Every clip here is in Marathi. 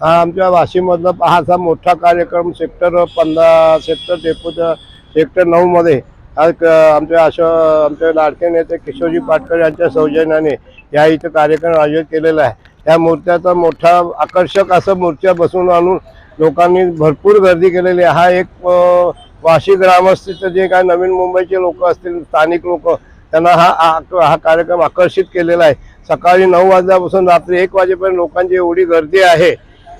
हा आमच्या वाशिममधला हा असा मोठा कार्यक्रम सेक्टर पंधरा सेक्टर डेपोच्या सेक्टर नऊमध्ये आज आमच्या अशा आमच्या लाडके नेते किशोरजी पाटकर यांच्या सौजन्याने या इथं कार्यक्रम आयोजित केलेला आहे. या मूर्त्याचा मोठा आकर्षक असं मूर्त्या बसून आणून लोकांनी भरपूर गर्दी केलेली आहे. हा एक वाशी ग्रामस्थित जे काय नवीन मुंबईचे लोक असतील स्थानिक लोक त्यांना हा हा हा कार्यक्रम आकर्षित केलेला आहे. सकाळी नऊ वाजल्यापासून रात्री एक वाजेपर्यंत लोकांची एवढी गर्दी आहे.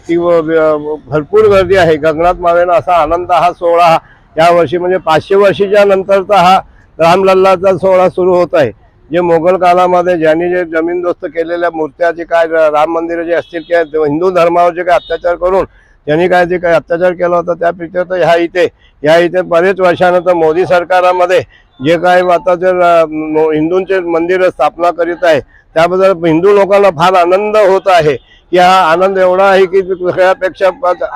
ती भरपूर गर्दी आहे. गंगनाथ मावेनं असा आनंद हा सोहळा हा यावर्षी म्हणजे पाचशे वर्षीच्या नंतरचा हा रामलल्लाचा सोहळा सुरू होत आहे. जे मोगल काळामध्ये ज्यांनी जे जमीनदोस्त केलेल्या मूर्त्या जे काय राम मंदिरं जे असतील किंवा हिंदू धर्मावर जे काय अत्याचार करून ज्यांनी काय जे काही अत्याचार केला होता त्या तर ह्या इथे ह्या इथे बरेच वर्षानंतर मोदी सरकारामध्ये जे काय आता जे हिंदूंचे मंदिर स्थापना करीत आहे त्याबद्दल हिंदू लोकांना फार आनंद होत आहे. की हा आनंद एवढा आहे की सगळ्यापेक्षा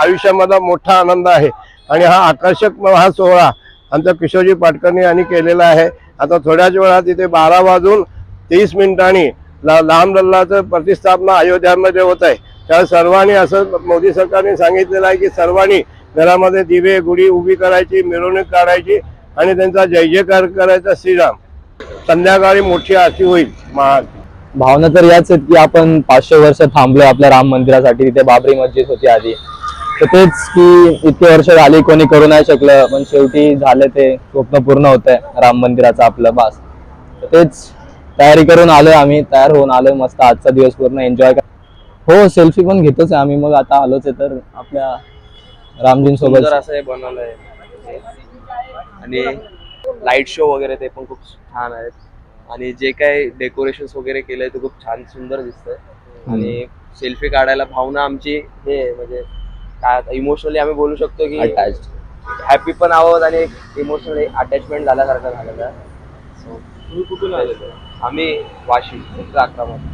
आयुष्यामधला मोठा आनंद आहे. आणि हा आकर्षक हा सोहळा आमच्या किशोरजी पाटकरनी यांनी केलेला आहे. आता थोड्याच वेळात इथे बारा वाजून तीस मिनिटांनी ला लांब लल्लाचं प्रतिस्थापना अयोध्यामध्ये होत आहे. त्या सर्वांनी असं मोदी सरकारने सांगितलेलं आहे की सर्वांनी घरामध्ये दिवे गुढी उभी करायची मिरवणूक काढायची आणि त्यांचा जय जयकार करायचा श्रीराम. संध्याकाळी मोठी आरती होईल. महाग भावना तर याच आहेत की आपण पाचशे वर्ष थांबलो आपल्या राम मंदिरासाठी तिथे बाबरी मस्जिद होती आधी. तर तेच की इतके वर्ष झाली कोणी करू नाही शकलं पण शेवटी झालं ते स्वप्न पूर्ण होत आहे राम मंदिराचं आपलं बास. तेच तयारी करून आलोय आम्ही तयार होऊन आलोय मस्त आजचा दिवस पूर्ण एन्जॉय हो सेल्फी पण घेतोच आहे आम्ही मग आता आलोच आहे तर आपल्या रामजींसोबत. सुंदर असं बनवलंय. आणि लाइट शो वगैरे ते पण खूप छान आहेत. आणि जे काही डेकोरेशन वगैरे केलंय ते खूप छान सुंदर दिसतंय. आणि सेल्फी काढायला भावना आमची हे आहे, म्हणजे काय इमोशनली आम्ही बोलू शकतो की अटॅच हॅपी पण आहोत आणि इमोशनली अटॅचमेंट झाल्यासारखं झालेलं आहे. So, आम्ही वाशिम अकरा मध्ये.